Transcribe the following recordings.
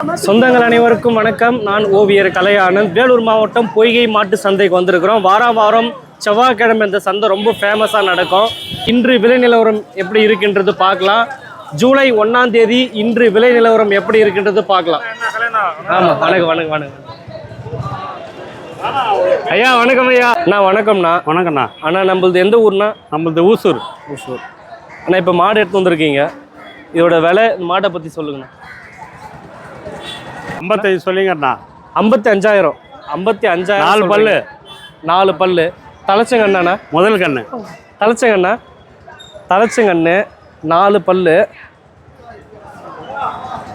சொந்தங்கள் அனைவருக்கும் வணக்கம். நான் ஓவியர் கலையானந்த் வேலூர் மாவட்டம் பொய்கை மாட்டு சந்தைக்கு வந்திருக்கிறோம். வாரம் வாரம் செவ்வாய்க்கிழமை இந்த சந்தை ரொம்ப ஃபேமஸாக நடக்கும். இன்று விலை நிலவரம் எப்படி இருக்கின்றது பார்க்கலாம். ஜூலை ஒன்றாம் தேதி இன்று விலை நிலவரம் எப்படி இருக்கின்றது பார்க்கலாம். ஆமாம் வணக்கம் வணக்கம் வணக்கம். ஐயா வணக்கம் ஐயா. அண்ணா வணக்கம்ண்ணா. வணக்கண்ணா அண்ணா நம்மளது எந்த ஊர்னா நம்மளது ஊசூர். ஓசூர் அண்ணா இப்போ மாடு எடுத்து வந்திருக்கீங்க. இதோட விலை மாட்டை பற்றி சொல்லுங்கண்ணா. ஐம்பத்தஞ்சு சொல்லிங்கண்ணா. ஐம்பத்தி அஞ்சாயிரம் ஐம்பத்தி அஞ்சாயிரம் நாலு பல்லு. நாலு பல்லு. தலைச்சங்கண்ணா முதல் கண்ணு. தலைச்சங்கண்ணா தலைச்சங்கண்ணு நாலு பல்லு.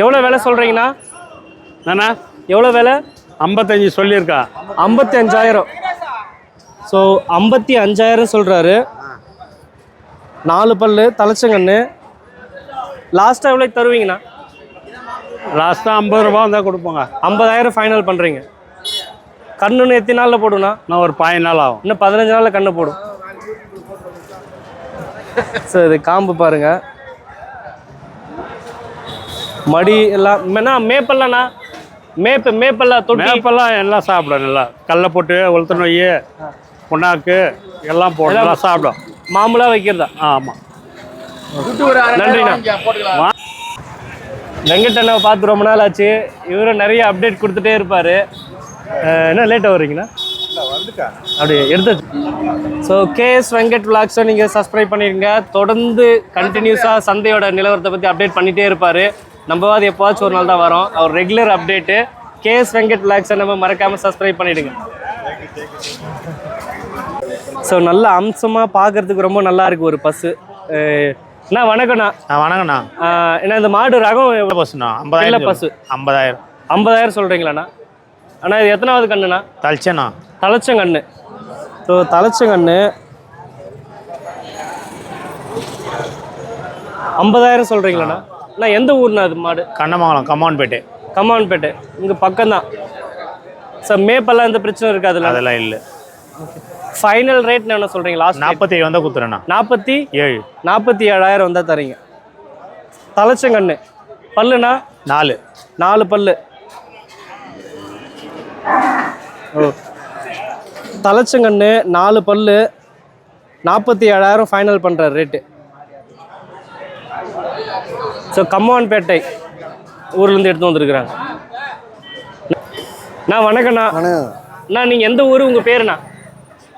எவ்வளோ விலை சொல்கிறீங்கண்ணா என்னண்ணா? எவ்வளோ விலை? ஐம்பத்தஞ்சு சொல்லியிருக்கா. ஐம்பத்தி அஞ்சாயிரம் ஸோ ஐம்பத்தி அஞ்சாயிரம் சொல்கிறாரு நாலு பல்லு தலைச்சங்கண்ணு லாஸ்ட்டாக எவ்வளோ தருவீங்கண்ணா? லாஸ்ட்டாக ஐம்பது ரூபா வந்தால் கொடுப்போங்க. ஐம்பதாயிரம் ஃபைனல் பண்ணுறீங்க கண்ணுன்னு எத்தனை நாளில் போடுண்ணா இன்னும் ஒரு பதினஞ்சு நாள் ஆகும். இன்னும் பதினஞ்சு நாளில் கண்ணு போடும். சார் இது காம்பு பாருங்க. மடி எல்லாம் என்ன மேப்பல்லண்ணா? மேப்பு மேப்பெல்லாம் தொட்டி? மேப்பெல்லாம் எல்லாம் சாப்பிடும் நல்லா. கடல போட்டு உளுத்த நொய் புண்ணாக்கு எல்லாம் போட்டு நல்லா சாப்பிடும். மாமூலாக வைக்கிறதா? ஆமாம் நன்றிண்ணா. வெங்கட் அண்ணாவை பார்த்து ரொம்ப நாள் ஆச்சு. இவரும் நிறைய அப்டேட் கொடுத்துட்டே இருப்பார். என்ன லேட்டாக வர்றீங்கண்ணா? அப்படியே எடுத்து ஸோ கேஎஸ் வெங்கட் விளாக்ஸை நீங்கள் சப்ஸ்கிரைப் பண்ணிடுங்க தொடர்ந்து கண்டினியூஸாக சந்தையோட நிலவரத்தை பற்றி அப்டேட் பண்ணிகிட்டே இருப்பார். நம்ம அது எப்போவாச்சும் ஒரு நாள் தான் வரோம். அவர் ரெகுலர் அப்டேட்டு கேஎஸ் வெங்கட் விளாக்ஸை நம்ம மறக்காமல் சப்ஸ்கிரைப் பண்ணிவிடுங்க ஸோ நல்ல அம்சமாக பார்க்கறதுக்கு ரொம்ப நல்லா இருக்கு ஒரு பஸ்ஸு. அண்ணா வணக்கண்ணா வணக்கண்ணா என்ன இந்த மாடு ரகம் எவ்வளோ? இல்ல ஐம்பதாயிரம் பஸ்ஸு. ஐம்பதாயிரம். ஐம்பதாயிரம் சொல்கிறீங்களாண்ணா அண்ணா இது எத்தனாவது கண்ணுண்ணா? தலிச்சண்ணா. தலைச்சங்கண்ணு ஸோ தலைச்சங்கண்ணு ஐம்பதாயிரம் சொல்கிறீங்களாண்ணா அண்ணா எந்த ஊர்ண்ணா அது மாடு? கண்ணமங்கலம் கம்மான்பேட்டை கம்மான்பேட்டை இங்கே பக்கம்தான். சார் மேப்பெல்லாம் எந்த பிரச்சனை இருக்காதுல்ல அதெல்லாம் இல்லை. ஃபைனல் ரேட் என்ன சொல்கிறீங்க லாஸ்ட் நாற்பத்தி ஏழு வந்தால் கொடுத்துறேண்ணா நாற்பத்தி ஏழு. நாற்பத்தி ஏழாயிரம் வந்தால் தரீங்க. தலைச்சங்கண்ணு பல்லுண்ணா? நாலு. நாலு பல்லு. ஓ. தலைச்சங்கண்ணு நாலு பல்லு. நாற்பத்தி ஏழாயிரம் ஃபைனல் பண்ணுற ரேட்டு ஸோ கம்மான்பேட்டை ஊர்லேருந்து எடுத்து வந்திருக்கிறாங்க. நான் வணக்கண்ணா வணக்கம். அண்ணா நீங்கள் எந்த ஊர்? உங்கள் பேருண்ணா?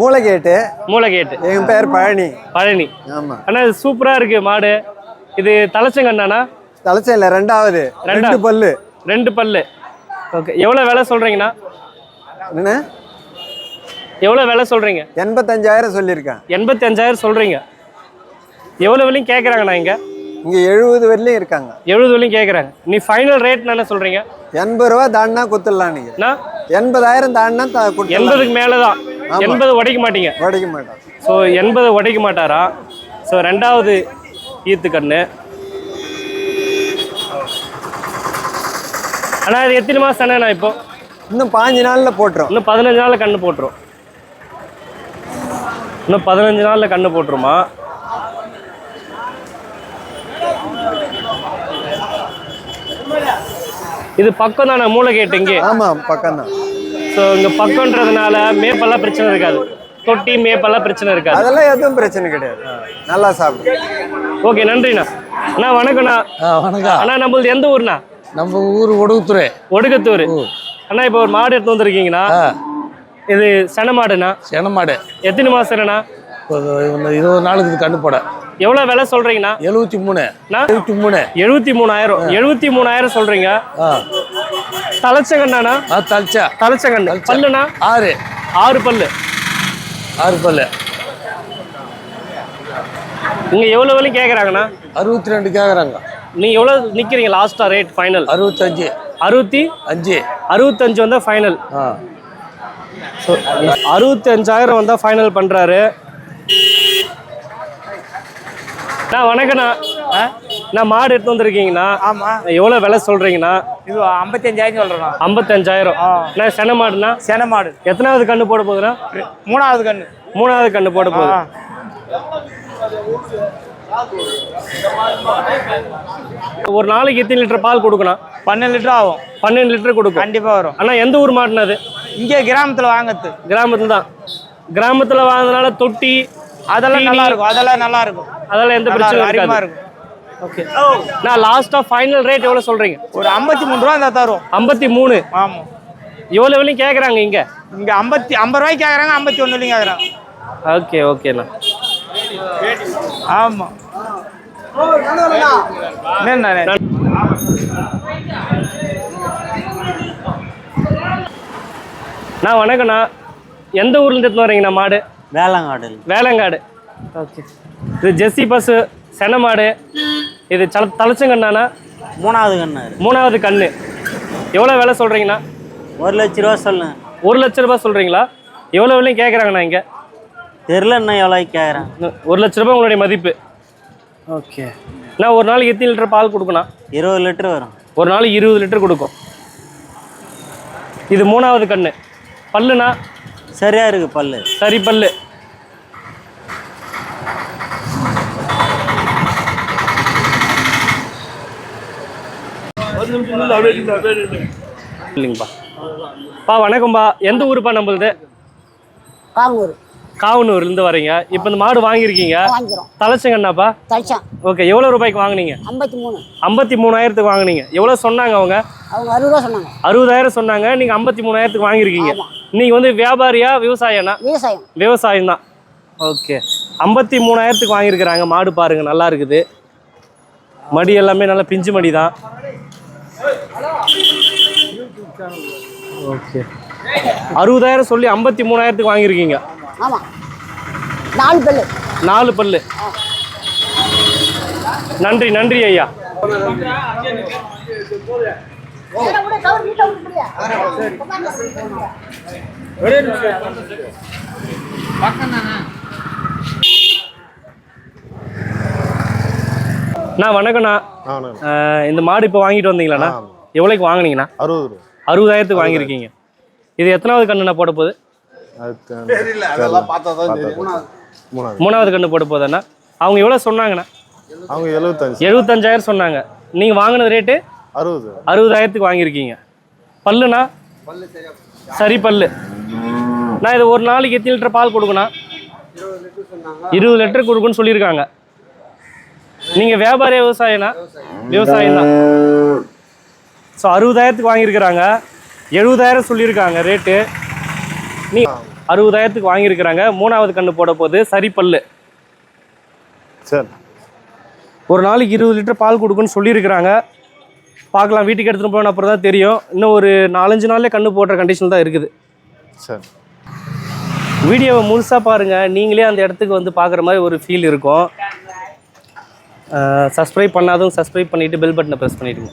மூளைகேட்டு. மூலகேட்டு என் பேர் பழனி. பழனி. ஆமாம் அண்ணா இது சூப்பராக இருக்குது மாடு. இது தலைச்சங்கண்ணாண்ணா? தலைச்சையில் ரெண்டாவது. ரெண்டு? பல்லு. ரெண்டு பல்லு. ஓகே எவ்வளோ விலை சொல்கிறீங்கண்ணா என்ன? எவ்வளோ விலை சொல்கிறீங்க எண்பத்தஞ்சாயிரம் சொல்லியிருக்கேன். எண்பத்தி அஞ்சாயிரம் சொல்கிறீங்க எவ்வளோ விலையும் கேட்குறாங்கண்ணா இங்கே? இங்கே எழுபது வரலையும் இருக்காங்க. எழுபது விலையும் கேட்குறாங்க நீ ஃபைனல் ரேட் என்ன சொல்கிறீங்க எண்பது ரூபா தாண்டினா குத்துடலாம் நீங்கள் எண்பதாயிரம் தாண்டினா கொடுத்துடலாம் எண்பதுக்கு மேலே தான் எண்பது உடைக்க மாட்டீங்க. உடைக்க மாட்டோம். ஸோ எண்பது உடைக்க மாட்டாரா? ஸோ ரெண்டாவது ஈத்து கண்ணு அண்ணா இது எத்தனை மாதம் அண்ணா இப்போ? இன்னும் பாஞ்சு நாளில் போட்டுரும். இன்னும் பதினஞ்சு நாளில் கண்ணு போட்டுரும். இன்னும் பதினஞ்சு நாளில் கண்ணு போட்டுருமா? இது பக்கம் தானே மூளைகேட்டு இங்கே? ஆமாம் பக்கம்தான். ஸோ இங்கே பக்கம்ன்றதுனால மேப்பெல்லாம் பிரச்சனை இருக்காது. தொட்டி மேப்பெல்லாம் பிரச்சனை இருக்காது. அதெல்லாம் எதுவும் பிரச்சனை கிடையாது. நல்லா சாப்பிடும் ஓகே நன்றிண்ணா. அண்ணா வணக்கம்ண்ணா. வணக்கம். அண்ணா நம்மளது எந்த ஊர்ண்ணா? நம்ம ஊர் ஒடுகுத்துறை. ஒடுக்கத்தூர் அண்ணா இப்போ ஒரு மாடு எடுத்து வந்திருக்கீங்கண்ணா. இது சென மாடுண்ணா. செனமாடு எத்தனை மாதம் அண்ணா இருபது நாளுக்கு கண்ணு போட எவ்வளோ விலை சொல்கிறீங்கண்ணா எழுபத்தி மூணு. அண்ணா எழுபத்தி மூணு. எழுபத்தி மூணாயிரம். எழுபத்தி மூணாயிரம் சொல்றீங்க. ஆ தலிச்சா. தலைச்சங்கண்ணு பல்லுண்ணா? ஆறு. ஆறு பல்லு. ஆறு பல்லு. நீங்க எவ்வளவு விலையும் கேட்குறாங்கண்ணா அறுபத்தி ரெண்டு கேட்குறாங்க நீங்க எவ்வளவு நிக்கிறீங்க லாஸ்டா ரேட் ஃபைனல் அறுபத்தஞ்சு. அறுபத்தி? அஞ்சு. அறுபத்தஞ்சு வந்தா ஃபைனல் ஸோ அறுபத்தி அஞ்சாயிரம் வந்தா ஃபைனல் பண்றாரு. நான் வணக்கண்ணா. நான் மாடு எடுத்து வந்திருக்கீங்கண்ணா ஆமா. எவ்வளோ விலை சொல்றீங்கண்ணா இது ஐம்பத்தஞ்சாயிரம் சொல்றேன் ஐம்பத்தஞ்சாயிரம். நான் சென மாடுண்ணா? சென மாடு. எத்தனாவது கண்ணு போட போகுதுண்ணா? மூணாவது கண்ணு. மூணாவது கண்ணு போட போகுது. ஒரு நாளைக்கு எத்தனை லிட்டர் பால் கொடுக்கணும்? பன்னெண்டு லிட்டர் ஆகும். பன்னெண்டு லிட்டர் கொடுக்கும். கண்டிப்பாக வரும். அண்ணா எந்த ஊர் மாட்டினது இங்கே கிராமத்தில் வாங்குறது. கிராமத்துல தான். கிராமத்துல வாங்கினால தொட்டி அதெல்லாம் நல்லா இருக்கும். அதெல்லாம் நல்லா இருக்கும். அதெல்லாம் எந்த பிரச்சனையும் இருக்கும். ஓகே நான் லாஸ்டா ஃபைனல் ரேட் எவ்வளவு சொல்றீங்க? ஒரு ஐம்பத்தி மூணு ரூபா இருந்தால் தரும். ஐம்பத்தி மூணு. ஆமாம் எவ்வளவு விலையும் கேக்குறாங்க இங்க? இங்கே ஐம்பத்தி ஐம்பது ரூபாய்க்கு கேட்குறாங்க ஐம்பத்தி ஒன்றுலையும் கேட்குறாங்க ஓகே ஓகேண்ணா ஆமாம் என்ன நான் வணக்கண்ணா எந்த ஊர்ல இருந்து எடுத்துன்னு வரீங்கண்ணா மாடு? வேளாங்காடில். வேளங்காடு. ஓகே இது ஜெர்சி பஸ்ஸு சென மாடு. இது சல தலைச்சங்கண்ணாண்ணா மூணாவது கண்ணு மூணாவது கண்ணு. எவ்வளோ விலை சொல்கிறீங்கண்ணா ஒரு லட்ச ரூபா சொல்லுங்க. ஒரு லட்ச ரூபாய் சொல்கிறீங்களா எவ்வளோ விலையும் கேட்குறாங்கண்ணா இங்கே? தெரில என்ன எவ்வளோக்கு கேட்குறேன் ஒரு லட்ச ரூபாய் உங்களுடைய மதிப்பு. ஓகே. நான் ஒரு நாளைக்கு எத்தனை லிட்டர் பால் கொடுக்கணும்? இருபது லிட்டர் வரும். ஒரு நாளைக்கு இருபது லிட்டர் கொடுக்கும். இது மூணாவது கண்ணு. பல்லுண்ணா? சரியா இருக்கு பல்லு. சரி பல்லு. இல்லைங்கப்பா. பா வணக்கம்பா எந்த ஊருப்பா நம்மளுது? காங்கூர். காவனூர்லேருந்து வரீங்க. இப்போ இந்த மாடு வாங்கியிருக்கீங்க. தலைச்சங்கண்ணாப்பா ஓகே எவ்வளோ ரூபாய்க்கு வாங்குனீங்க? ஐம்பத்தி மூணு ஐம்பத்தி மூணாயிரத்துக்கு வாங்குனீங்க. எவ்வளோ சொன்னாங்க அவங்க? அவங்க அறுபது சொன்னாங்க. அறுபதாயிரம் சொன்னாங்க. நீங்கள் ஐம்பத்தி மூணாயிரத்துக்கு வாங்கியிருக்கீங்க. நீங்கள் வந்து வியாபாரியா விவசாயனா? விவசாயம். விவசாயம் தான். ஓகே. ஐம்பத்தி மூணாயிரத்துக்கு வாங்கியிருக்கிறாங்க. மாடு பாருங்க நல்லா இருக்குது. மடி எல்லாமே நல்லா பிஞ்சு மடி தான். ஓகே. அறுபதாயிரம் சொல்லி ஐம்பத்தி மூணாயிரத்துக்கு வாங்கியிருக்கீங்க. ஆமாம் நாலு பல்லு. நாலு பல்லு. நன்றி நன்றி ஐயா. நான் வணக்கண்ணா இந்த மாடு இப்போ வாங்கிட்டு வந்தீங்களாண்ணா? எவ்வளோக்கு வாங்குனீங்கண்ணா? அறுபது ரூபா. அறுபதாயிரத்துக்கு வாங்கியிருக்கீங்க. இது எத்தனாவது கண்ணுண்ணா போட போகுது? மூணாவது. மூணாவது. கண்ணு போட போகுதுண்ணா? அவங்க எவ்வளோ சொன்னாங்கண்ணா? அவங்க எழுபத்தஞ்சு. எழுபத்தஞ்சாயிரம் சொன்னாங்க. நீங்கள் வாங்கினது ரேட்டு? அறுபது. அறுபதாயிரத்துக்கு வாங்கியிருக்கீங்க. பல்லுண்ணா? சரி பல்லு. நான் இது ஒரு நாளைக்கு எத்தனை லிட்டர் பால் கொடுக்கணும்? இருபது லிட்டர் கொடுக்குன்னு சொல்லியிருக்காங்க. நீங்கள் வியாபாரி விவசாயனா விவசாயம் தான். ஸோ அறுபதாயிரத்துக்கு வாங்கியிருக்கிறாங்க. எழுபதாயிரம் சொல்லியிருக்காங்க ரேட்டு நீ அறுபதாயிரத்துக்கு வாங்கியிருக்கிறாங்க. மூணாவது கண்ணு போட போகுது சரி பல்லு. சரி. ஒரு நாளைக்கு இருபது லிட்டர் பால் கொடுக்குன்னு சொல்லியிருக்கிறாங்க. பார்க்கலாம் வீட்டுக்கு எடுத்துகிட்டு போன அப்புறம் தான் தெரியும். இன்னும் ஒரு நாலஞ்சு நாள்லேயே கண்ணு போடுற கண்டிஷன் தான் இருக்குது. சரி. வீடியோவை முழுசாக பாருங்கள் நீங்களே அந்த இடத்துக்கு வந்து பார்க்குற மாதிரி ஒரு ஃபீல் இருக்கும். சப்ஸ்கிரைப் பண்ணாதும் சப்ஸ்கிரைப் பண்ணிவிட்டு பெல் பட்டனை ப்ரெஸ் பண்ணிவிடுங்க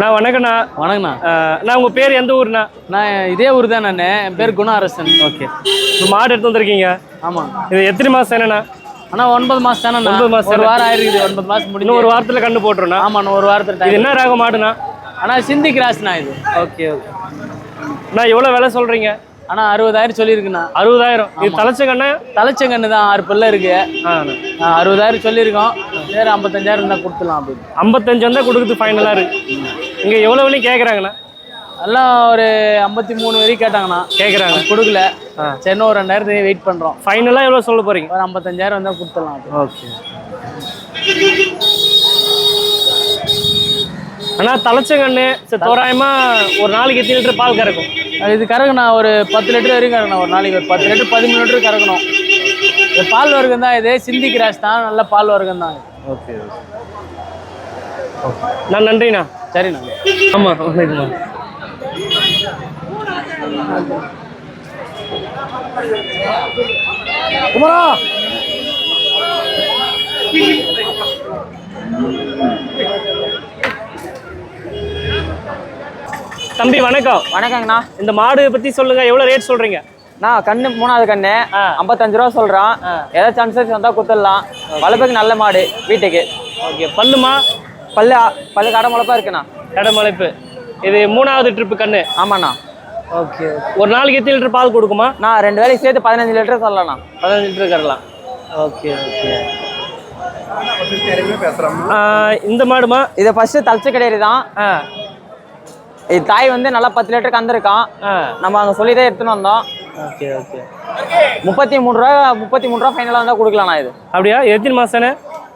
நான் வணக்கண்ணா வணக்கண்ணா நான் உங்கள் பேர் எந்த ஊர்ண்ணா? நான் இதே ஊர் தான் நான். என் பேர் குணாரசன் ஓகே. இப்போ மாடு எடுத்து வந்திருக்கீங்க. ஆமாம் இது எத்தனை மாதம் என்னண்ணா? அண்ணா ஒன்பது மாதம் தானே ஒன்பது மாசம் ஒரு? வாரம் ஆயிருக்குது ஒன்பது மாதம் முடிஞ்சு. ஒரு வாரத்தில் கண்ணு போட்டுருண்ணா. ஆமாம் ஒரு வாரத்தில் இது என்ன ராக மாடுண்ணா? அண்ணா சிந்தி கிராஸ்ண்ணா இது. Okay okay. நான் எவ்வளோ விலை சொல்கிறீங்க அண்ணா அறுபதாயிரம் சொல்லியிருக்குண்ணா. அறுபதாயிரம். இது தலைச்ச கண்ணு? தலைச்சங்கன்னு தான் ஆறு பல்ல இருக்கு. அறுபதாயிரம் சொல்லியிருக்கோம். சரி ஐம்பத்தஞ்சாயிரம் இருந்தால் கொடுத்துடலாம் அப்படின்னு. ஐம்பத்தஞ்சு வந்தால் கொடுக்குறது ஃபைனலாக இருக்கு. இங்கே எவ்வளோ விலையும் கேட்குறாங்கண்ணா எல்லாம் ஒரு ஐம்பத்தி மூணு வரைக்கும் கேட்டாங்கண்ணா. கேட்குறாங்க கொடுக்கல. இன்னும் ஒரு ரெண்டாயிரத்துக்கு வெயிட் பண்ணுறோம் ஃபைனலாக எவ்வளோ சொல்ல போகிறீங்க ஒரு ஐம்பத்தஞ்சாயிரம் வந்தால் கொடுத்துடலாம். ஓகே அண்ணா தலைச்சங்கண்ணு சரி தோராயமாக ஒரு நாளைக்கு எத்தனை லிட்டர் பால் கறக்கும்? இது கறக்குண்ணா ஒரு பத்து லிட்டர் வரைக்கும் கறக்கணும். ஒரு நாளைக்கு ஒரு பத்து லிட்டர் பதிமூணு லிட்டர் கறக்கணும். இது பால் வர்க்கம் தான் இது. சிந்தி கிராஸ் தான். நல்ல பால் வர்க்கம் தான். ஓகே நான் நன்றிண்ணா. சரிண்ணா ஆமாம் வணக்கம்மா தம்பி வணக்கம். வணக்கங்கண்ணா. இந்த மாடு பத்தி சொல்லுங்க எவ்வளவு ரேட் சொல்றீங்க? நான் கண்ணு மூணாவது கண்ணு. ஐம்பத்தஞ்சு ரூபா சொல்றான். ஏதாச்சும் அனுசரிச்சு வந்தா குத்துடலாம் வளர்ப்புக்கு நல்ல மாடு வீட்டுக்கு. ஓகே. பல்லுமா? பல்லு பல்லு கடை முளைப்பா இருக்குண்ணா. இடமழைப்பு இது மூணாவது ட்ரிப்பு கண்ணு. ஆமாண்ணா. ஓகே. ஒரு நாளைக்கு எத்தனை லிட்டர் பால் கொடுக்குமா? நான் ரெண்டு வேலைக்கு சேர்த்து பதினஞ்சு லிட்டர் சொல்லலாம்ண்ணா பதினஞ்சு லிட்டர் கறலாம். Okay okay. இந்த மாடுமா? இது ஃபர்ஸ்ட் தலச்சு கிடையாது தான் ஆ. இது தாய் வந்து நல்லா பத்து லிட்டர் கந்திருக்கான் நம்ம அங்கே சொல்லி தான் எடுத்துன்னு வந்தோம். Okay okay. முப்பத்தி மூணு ரூபா முப்பத்தி மூணு ரூபா ஃபைனலாக வந்தால் கொடுக்கலாண்ணா இது. அப்படியா? எத்தனை மாசம்ண்ணே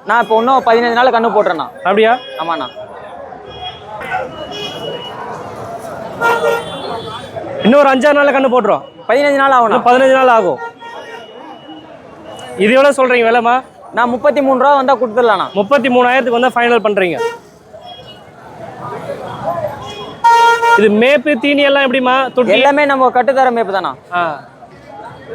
நான் இப்போ இன்னும் பதினஞ்சு நாள் கண்ணு போட்டுறேண்ணா. அப்படியா? ஆமாண்ணா. இன்னும் ஒரு அஞ்சாறு நாள்ல கண்ணு போட்டுரும். பதினஞ்சு நாள் இன்னும் பதினஞ்சு நாள் ஆகும். இது எவ்வளோ சொல்றீங்க விலைமா நான் முப்பத்தி மூணு ரூபா வந்தால் கொடுத்துடலாண்ணா. முப்பத்தி மூணாயிரத்துக்கு வந்து ஃபைனல் பண்றீங்க. இது மேப்பு தீனி எல்லாம் எப்படிமா தொட்டி? எல்லாமே நம்ம கட்டுத்தர மேப்பு தானா? ஆ.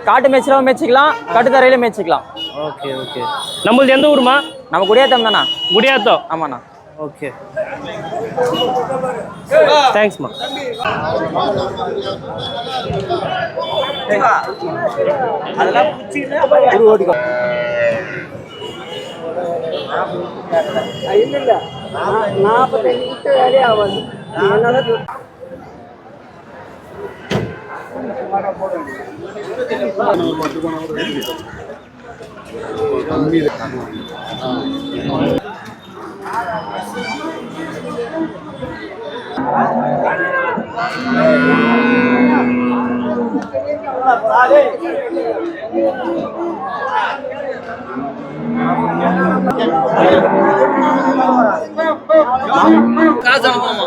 காட்டு மேய்ச்சலும் மேய்ச்சிக்கலாம் கட்டுத்தரையிலும் மேய்ச்சிக்கலாம். Okay okay. நம்மளது எந்த ஊருமா நம்ம குடியாத்தம் தானா? குடியாத்தம்? ஆமாண்ணா. ஓகே. தேங்க்ஸ்மா. காசு அனுப்பமா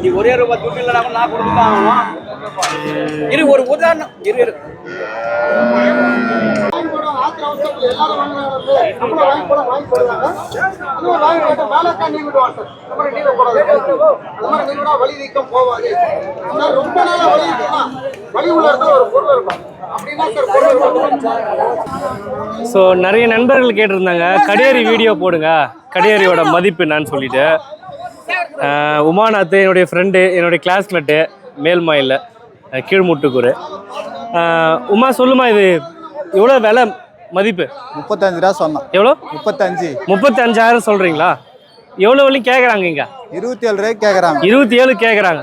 நீ ஒரே ரூபாய் துட்டு இல்லைனா நான் கொடுத்து ஆகணும். இரு ஒரு உதாரணம் இரு இரு. ஸோ நிறைய நண்பர்கள் கேட்டிருந்தாங்க. கடியாரி வீடியோ போடுங்க. கடியாரியோட மதிப்பு என்னன்னு சொல்லிட்டு. உமாநாத் என்னுடைய ஃப்ரெண்டு என்னுடைய கிளாஸ்மேட்டு மேல்மாயில் கீழ்முட்டுக்கூர். ஆஹ் உமா சொல்லுமா இது? இவ்வளோ விலை மதிப்பு? முப்பத்தஞ்சு ரூபா சொன்னான் எவ்வளோ? முப்பத்தஞ்சு. முப்பத்தி அஞ்சாயிரம் சொல்கிறீங்களா எவ்வளோ வரையும் கேட்குறாங்க இங்கே? இருபத்தி ஏழு ரூபாய்க்கு கேட்குறாங்க இருபத்தி ஏழு கேட்குறாங்க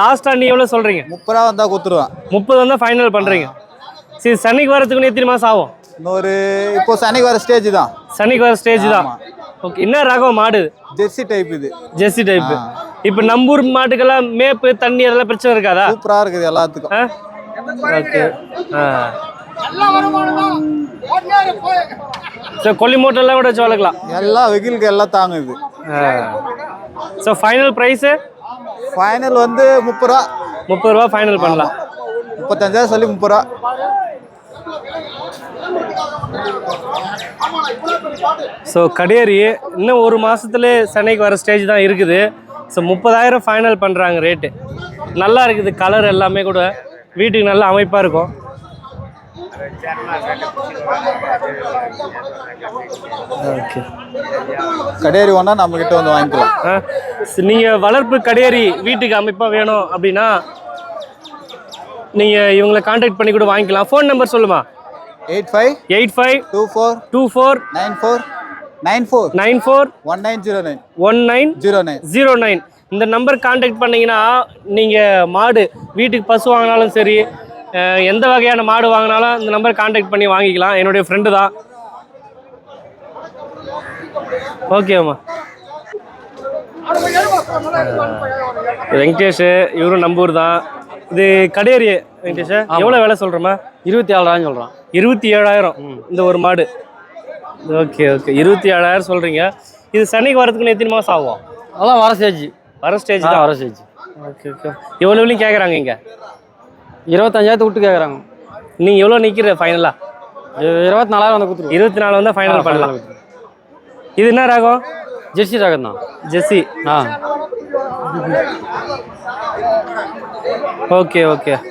லாஸ்ட்டாக நீ எவ்வளோ சொல்கிறீங்க முப்பது ரூபா வந்தால் கொடுத்துருவேன். முப்பது வந்தால் ஃபைனல் பண்ணுறீங்க சரி சனிக்கு வரத்துக்கு எத்தனை மாதம் ஆகும்? இன்னொரு இப்போ சனிக்கு வர ஸ்டேஜ் தான். சனிக்கு வர ஸ்டேஜ் தான். ஓகே என்ன ரகம் மாடு ஜெர்சி டைப் இது. ஜெர்சி டைப்பு இப்போ நம்பூர் மாட்டுக்கெல்லாம் மேப்பு தண்ணி அதெல்லாம் பிரச்சனை இருக்காதா? சூப்பராக இருக்குது எல்லாத்துக்கும். ஓகே ஆ. ஸோ கொல்லி மூட்டெல்லாம் கூட வச்சு வளர்க்கலாம். எல்லா வெயிலுக்கு எல்லாம் தாங்குது. ஸோ ஃபைனல் ப்ரைஸு ஃபைனல் வந்து முப்பது ரூபா. முப்பது ரூபா ஃபைனல் பண்ணலாம். முப்பத்தஞ்சாயிரம் சொல்லி முப்பது ரூபா. ஸோ கடியேறி இன்னும் ஒரு மாசத்துல சென்னைக்கு வர ஸ்டேஜ் தான் இருக்குது. ஸோ முப்பதாயிரம் ஃபைனல் பண்ணுறாங்க ரேட்டு நல்லா இருக்குது கலர் எல்லாமே கூட. வீட்டுக்கு நல்ல அமைப்பாக இருக்கும். ஓகே கடையேறி ஒன்றா நம்மக்கிட்ட வந்து வாங்கிக்கலாம். நீங்கள் வளர்ப்பு கடையேறி வீட்டுக்கு அமைப்பாக வேணும் அப்படின்னா நீங்கள் இவங்களை காண்டாக்ட் பண்ணி கூட வாங்கிக்கலாம். ஃபோன் நம்பர் சொல்லுமா? Eight five eight five two four two four nine four nine four nine four one nine zero nine one nine zero nine zero nine இந்த நம்பர் காண்டாக்ட் பண்ணீங்கன்னா நீங்கள் மாடு வீட்டுக்கு பசு வாங்கினாலும் சரி எந்த வகையான மாடு வாங்கினாலும் இந்த நம்பர் காண்டாக்ட் பண்ணி வாங்கிக்கலாம். என்னுடைய ஃப்ரெண்டு தான். ஓகேம்மா வெங்கடேஷ் இவரும் நம்பூர் தான். இது கடையேரி வெங்கடேஷ்? எவ்வளோ விலை சொல்கிறோமா இருபத்தி ஏழாயிரம் சொல்கிறான் இருபத்தி ஏழாயிரம் இந்த ஒரு மாடு. ஓகே ஓகே இருபத்தி ஏழாயிரம் சொல்கிறீங்க இது சனிக்கு வரதுக்கு எத்தனை மாதம் ஆகும்? அதெல்லாம் வர ஸ்டேஜ் வர ஸ்டேஜ் தான். வர ஸ்டேஜ் ஓகே ஓகே எவ்வளோ கேட்குறாங்க இங்கே? இருபத்தஞ்சாயிரத்து விட்டு கேட்குறாங்க நீங்கள் எவ்வளோ நிற்கிற ஃபைனலாக இருபத்தி நாலாயிரம் வந்து கொடுத்துருவோம். இருபத்தி நாலு வந்தால் ஃபைனல் பண்ணலாம். இது என்ன ராகம்? ஜெர்சி ரகம் தான். ஜெஸ்ஸி ஆ. Okay okay.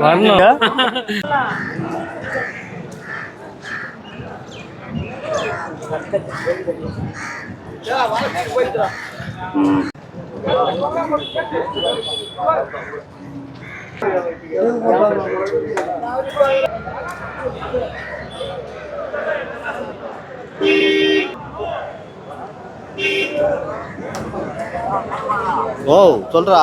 வரணும். ஓ சொல்றா.